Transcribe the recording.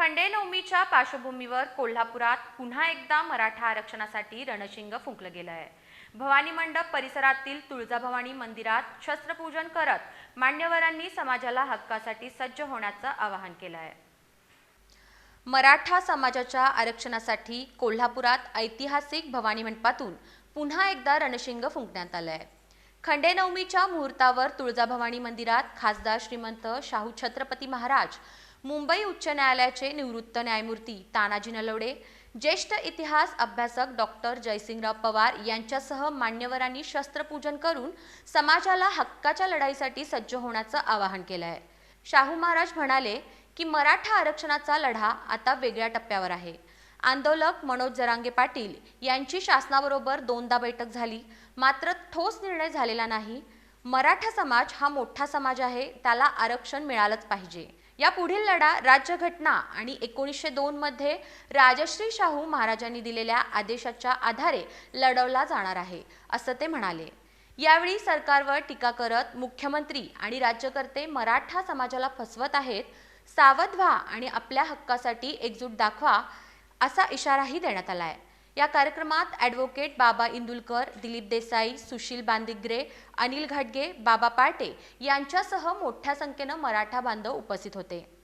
खंडेनवमीच्या पार्श्वभूमीवर कोल्हापुरात पुन्हा एकदा मराठा आरक्षणासाठी रणशिंग फुंकलं गेलं आहे भवानी मंडप परिसरातील तुळजाभवानी मंदिरात शस्त्रपूजन करत मान्यवरांनी समाजाला हक्कासाठी सज्ज होण्याचं आवाहन केलं आहे मराठा समाजाच्या आरक्षणासाठी कोल्हापुरात ऐतिहासिक भवानी मंडपातून पुन्हा एकदा रणशिंग फुंकण्यात आलं आहे खंडेनवमीच्या मुहूर्तावर तुळजाभवानी मंदिरात खासदार श्रीमंत शाहू छत्रपती महाराज मुंबई उच्च न्यायालयाचे निवृत्त न्यायमूर्ती तानाजी नलवडे ज्येष्ठ इतिहास अभ्यासक डॉक्टर जयसिंगराव पवार यांच्यासह मान्यवरांनी शस्त्रपूजन करून समाजाला हक्काच्या लढाईसाठी सज्ज होण्याचं आवाहन केलं आहे शाहू महाराज म्हणाले की मराठा आरक्षणाचा लढा आता वेगळ्या टप्प्यावर आहे. आंदोलक मनोज जरांगे पाटील यांची शासनाबरोबर दोनदा बैठक झाली. मात्र ठोस निर्णय झालेला नाही. मराठा समाज हा मोठा समाज आहे त्याला आरक्षण मिळालंच पाहिजे. या पुढील लढा राज्यघटना आणि एकोणीसशे दोनमध्ये राजश्री शाहू महाराजांनी दिलेल्या आदेशाच्या आधारे लढवला जाणार आहे असं ते म्हणाले. यावेळी सरकारवर टीका करत मुख्यमंत्री आणि राज्यकर्ते मराठा समाजाला फसवत आहेत सावध व्हा आणि आपल्या हक्कासाठी एकजूट दाखवा असा इशाराही देण्यात आला आहे या कार्यक्रमात ॲडव्होकेट बाबा इंदुलकर दिलीप देसाई सुशील बांदिग्रे अनिल घाटगे बाबा पाटे यांच्यासह मोठ्या संख्येनं मराठा बांधव उपस्थित होते.